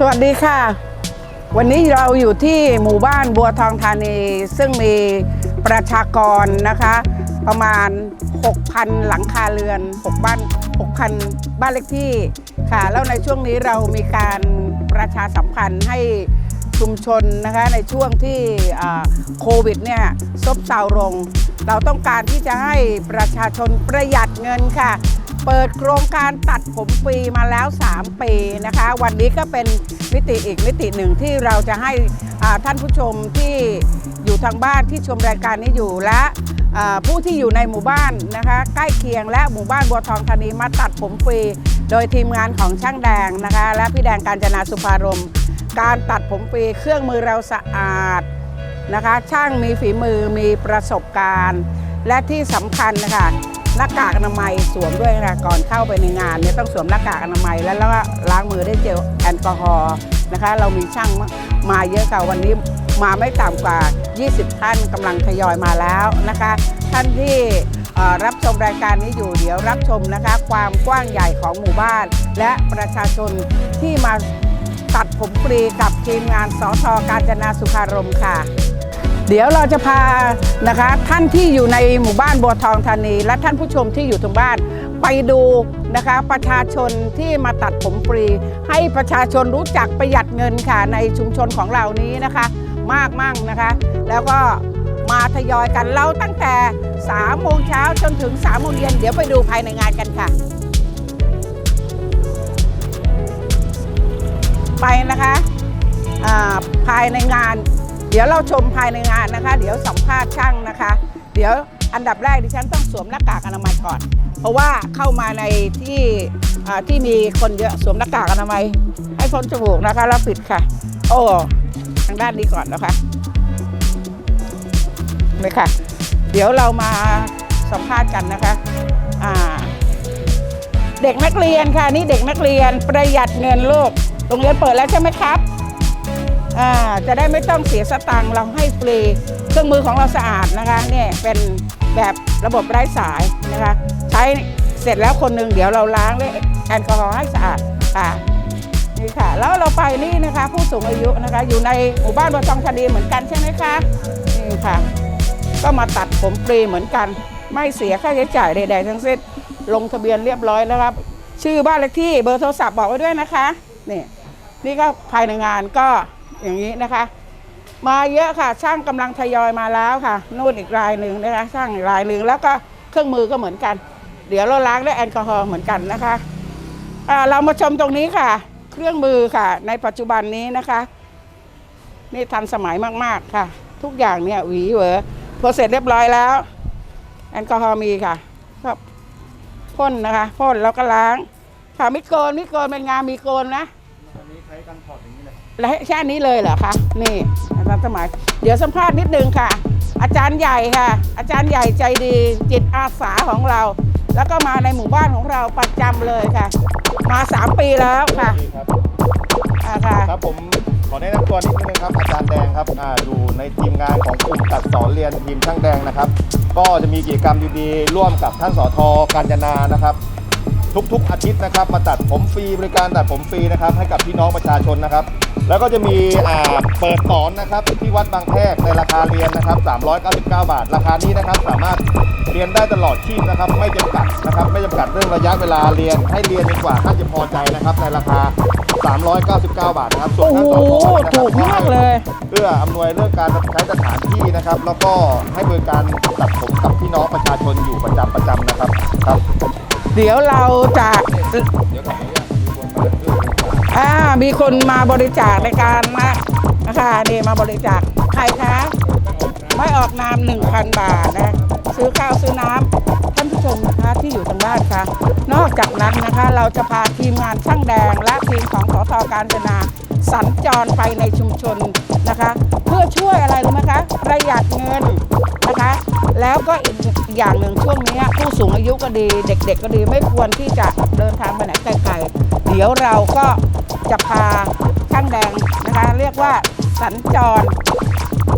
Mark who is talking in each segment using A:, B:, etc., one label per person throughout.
A: สวัสดีค่ะ วันนี้เราอยู่ที่หมู่บ้านบัวทองธานี ซึ่งมีประชากรนะคะ ประมาณ 6,000 หลังคาเรือน6บ้าน6,000 บ้านเล็กที่ค่ะ แล้วในช่วงนี้เรามีการประชาสัมพันธ์ให้ชุมชนนะคะในช่วงที่โควิดเนี่ยซบเซาลง เราต้องการที่จะให้ประชาชนประหยัดเงินค่ะ เปิดโครงการตัดผมฟรีมาแล้ว 3 ปีนะคะ วันนี้ก็เป็นมิติอีกมิติหนึ่งที่เราจะให้ท่านผู้ชมที่อยู่ทางบ้านที่ชมรายการนี้อยู่และผู้ที่อยู่ในหมู่บ้านนะคะใกล้เคียงและหมู่บ้านบัวทองธานีมาตัดผมฟรี โดยทีมงานของช่างแดงนะคะ และพี่แดงการจนาสุภารม การตัดผมฟรีเครื่องมือเราสะอาดนะคะ ช่างมีฝีมือมีประสบการณ์ และที่สำคัญนะคะ หน้ากากอนามัยสวมด้วยนะก่อนเข้าไปในงานเนี่ยต้องสวมหน้ากากอนามัยแล้วแล้วก็ล้างมือด้วยเจลแอลกอฮอล์นะคะ เรามีช่างมาเยอะค่ะวันนี้มาไม่ต่ำกว่า 20 ท่านกำลังทยอยมาแล้วนะคะ ท่านที่รับชมรายการนี้อยู่เดี๋ยวรับชมนะคะ ความกว้างใหญ่ของหมู่บ้าน และประชาชนที่มาตัดผมฟรีกับทีมงานสอทอการจนาสุขารมณ์ค่ะ เดี๋ยวเราจะพานะคะท่านที่อยู่ในหมู่บ้านบัวทองธานี และท่านผู้ชมที่อยู่ทางบ้านไปดูนะคะประชาชนที่มาตัดผมฟรี ให้ประชาชนรู้จักประหยัดเงินค่ะในชุมชนของเรานี้นะคะ มากมั่งนะคะ แล้วก็มาทยอยกันเราตั้งแต่3โมงเช้าจนถึง3โมงเย็นเดี๋ยวไปดูภายในงานกันค่ะ ไปนะคะอ่าภายในงาน เดี๋ยวเราชมภายในงานนะคะ เดี๋ยวสัมภาษณ์ช่างนะคะ เดี๋ยวอันดับแรกดิฉันต้องสวมหน้ากากอนามัยก่อน เพราะว่าเข้ามาในที่ที่มีคนเยอะสวมหน้ากากอนามัย ให้พ้นจมูกนะคะแล้วปิดค่ะ โอ้ทางด้านนี้ก่อนนะคะนี่ค่ะ เดี๋ยวเรามาสัมภาษณ์กันนะคะอ่าเด็กนักเรียนค่ะนี่เด็กนักเรียนประหยัดเงินลูกโรงเรียนเปิดแล้วใช่ไหมครับ จะได้ไม่ต้องเสียสตังค์เราให้ฟรี เครื่องมือของเราสะอาดนะคะเนี่ยเป็นแบบระบบไร้สายนะคะใช้เสร็จแล้วคนหนึ่งเดี๋ยวเราล้างด้วยแอลกอฮอล์ให้สะอาดค่ะนี่ค่ะ แล้วเราไปนี่นะคะ ผู้สูงอายุนะคะ อยู่ในหมู่บ้านบัวทองธานีเหมือนกันใช่ไหมคะนี่ค่ะ ก็มาตัดผมฟรีเหมือนกัน ไม่เสียค่าใช้จ่ายใดๆทั้งสิ้นลงทะเบียนเรียบร้อยแล้วครับ ชื่อบ้านเลขที่เบอร์โทรศัพท์บอกไว้ด้วยนะคะนี่นี่ก็ภายในงานก็ อย่างนี้นะคะ มาเยอะค่ะ ช่างกำลังทยอยมาแล้วค่ะนู่นอีกรายหนึ่งนะคะช่างอีกรายหนึ่งแล้วก็เครื่องมือก็เหมือนกัน เดี๋ยวเราล้างด้วยแอลกอฮอล์เหมือนกันนะคะอ่าเรามาชมตรงนี้ค่ะ เครื่องมือค่ะ ในปัจจุบันนี้นะคะ นี่ทันสมัยมากๆค่ะ ทุกอย่างเนี่ยหวีเหวอพอเสร็จเรียบร้อยแล้ว แอลกอฮอล์มีค่ะก็พ่นนะคะพ่นแล้วก็ล้างค่ะมิโกนมิโกนเป็นงานมีโกนนะ
B: อันนี้ใช้กันถอดอย่างนี้
A: และแค่นี้เลยเหรอคะ นี่อาจารย์สมัย เดี๋ยวสัมภาษณ์นิดนึงค่ะ อาจารย์ใหญ่ค่ะ อาจารย์ใหญ่ใจดีจิตอาสาของเรา แล้วก็มาในหมู่บ้านของเราประจำเลยค่ะ มาสามปีแล้วค่ะ
B: นี่ครับ
A: อ่าค่ะ
B: ครับผมขอแนะนำตัวนิดนึงครับอาจารย์แดงครับอ่าอยู่ในทีมงานของกลุ่มตัดสอนเรียนทีมช่างแดงนะครับ ก็จะมีกิจกรรมดีๆร่วมกับท่านสอทการจนานะครับ ทุกๆอาทิตย์นะครับมาตัดผมฟรีบริการตัดผมฟรีนะครับให้กับพี่น้องประชาชนนะครับ แล้วก็จะมีอ่าเปิดสอนนะครับที่วัดบางแพรกในราคาเรียนนะครับ399 บาท ราคานี้นะครับสามารถเรียนได้ตลอดชีพนะครับ ไม่จำกัดนะครับไม่จำกัดเรื่องระยะเวลาเรียนให้เรียนจนกว่าท่านจะพอใจนะครับในราคา 399 บาทนะครับ ส่วน
A: โอ้
B: ท่าน
A: โห
B: สอทนะครับ
A: ถูกมากเลย
B: เพื่ออำนวยเรื่องการใช้สถานที่นะครับ แล้วก็ให้บริการตัดผมกับพี่น้องประชาชนอยู่ประจำประจำนะครับครับ
A: เดี๋ยวเราจะ
B: เดี๋ยวขออนุญาตดูบนเปิดเรื่อง
A: อ่ามีคนมาบริจาคในการนะนะคะนี่มาบริจาคใครคะไม่ออกนาม1,000 บาทนะ ซื้อข้าวซื้อน้ำท่านผู้ชมนะคะที่อยู่ทางบ้านคะนอก จากนั้นนะคะเราจะพาทีมงานช่างแดง และทีมของสทการจนาสัญจรไปในชุมชนนะคะ เพื่อช่วยอะไรรู้ไหมคะประหยัดเงินนะคะ แล้วก็อีกอย่างหนึ่งช่วงนี้ผู้สูงอายุก็ดี เด็ก ๆ ก็ดีไม่ควรที่จะเดินทางไปไหนไกลๆเดี๋ยวเราก็จะพาช่างแดงนะคะ เรียกว่าสัญจร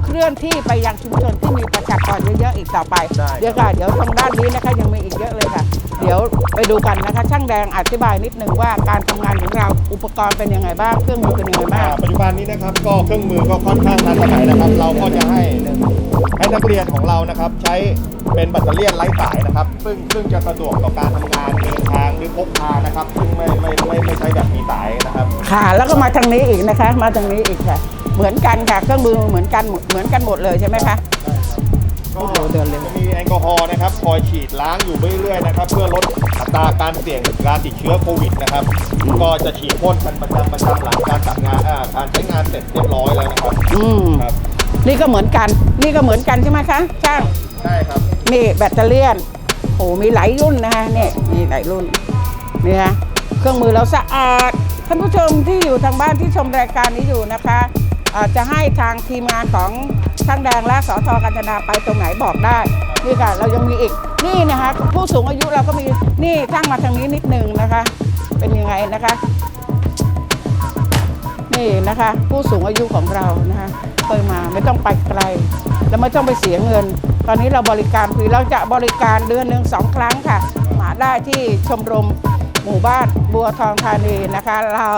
A: เคลื่อนที่ไปยังชุมชนที่มีประชากรเยอะๆอีกต่อไป
B: ได้
A: เดี๋ยวค่ะ เดี๋ยวทางด้านนี้นะคะยังมีอีกเยอะเลยค่ะ เดี๋ยวไปดูกันนะคะ ช่างแดงอธิบายนิดนึงว่าการทำงานของเราอุปกรณ์เป็นยังไงบ้าง เครื่องมือเป็นยังไงบ้าง
B: อ่าปัจจุบันนี้นะครับก็เครื่องมือก็ค่อนข้างทันสมัยนะครับ เราก็จะให้ให้นักเรียนของเรานะครับ ใช้เป็นแบตเตอรี่ไร้สายนะครับ ซึ่งซึ่งจะสะดวกต่อการทำงานเดินทางหรือพกพานะครับ ซึ่งไม่ไม่ไม่ไม่ใช้แบบมีสายนะครับ
A: ค่ะ แล้วก็มาทางนี้อีกนะคะ มาทางนี้อีกค่ะ เหมือนกันค่ะเครื่องมือเหมือนกันหมดเหมือนกันหมดเลยใช่ไหมคะ
B: ก็
A: โอ้โหเดินเร็ว
B: จะมีแอลกอฮอล์นะครับคอยฉีดล้างอยู่เรื่อยๆนะครับเพื่อลดอัตราการเสี่ยงการติดเชื้อโควิดนะครับก็จะฉีดพ่นกันประจำประจำหลังการจัดงานอ่าการใช้งานเสร็จเรียบร้อยแล้วนะครับ
A: อืม
B: ครับ
A: นี่ก็เหมือนกัน นี่ก็เหมือนกันใช่ไหมคะช่าง
B: ใช่ครับ
A: นี่แบตเตอรี่ยนโอ้มีหลายรุ่นนะคะนี่มีหลายรุ่นนี่ฮะเครื่องมือเราสะอาดท่านผู้ชมที่อยู่ทางบ้านที่ชมรายการนี้อยู่นะคะอ่า จะให้ทางทีมงานของช่างแดงและสอทกัญจนาไปตรงไหนบอกได้นี่ค่ะเรายังมีอีกนี่นะคะผู้สูงอายุเราก็มีนี่ช่างมาทางนี้นิดนึงนะคะ เป็นยังไงนะคะ นี่นะคะ ผู้สูงอายุของเรานะคะเคยมาไม่ต้องไปไกล แล้วไม่ต้องไปเสียเงิน ตอนนี้เราบริการฟรีเราจะบริการเดือนหนึ่งสองครั้งค่ะ มาได้ที่ชมรมหมู่บ้านบัวทองธานีนะคะ เรา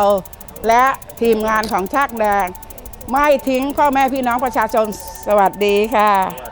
A: และทีมงานของชากแดง ไม่ทิ้งพ่อแม่พี่น้องประชาชนสวัสดีค่ะ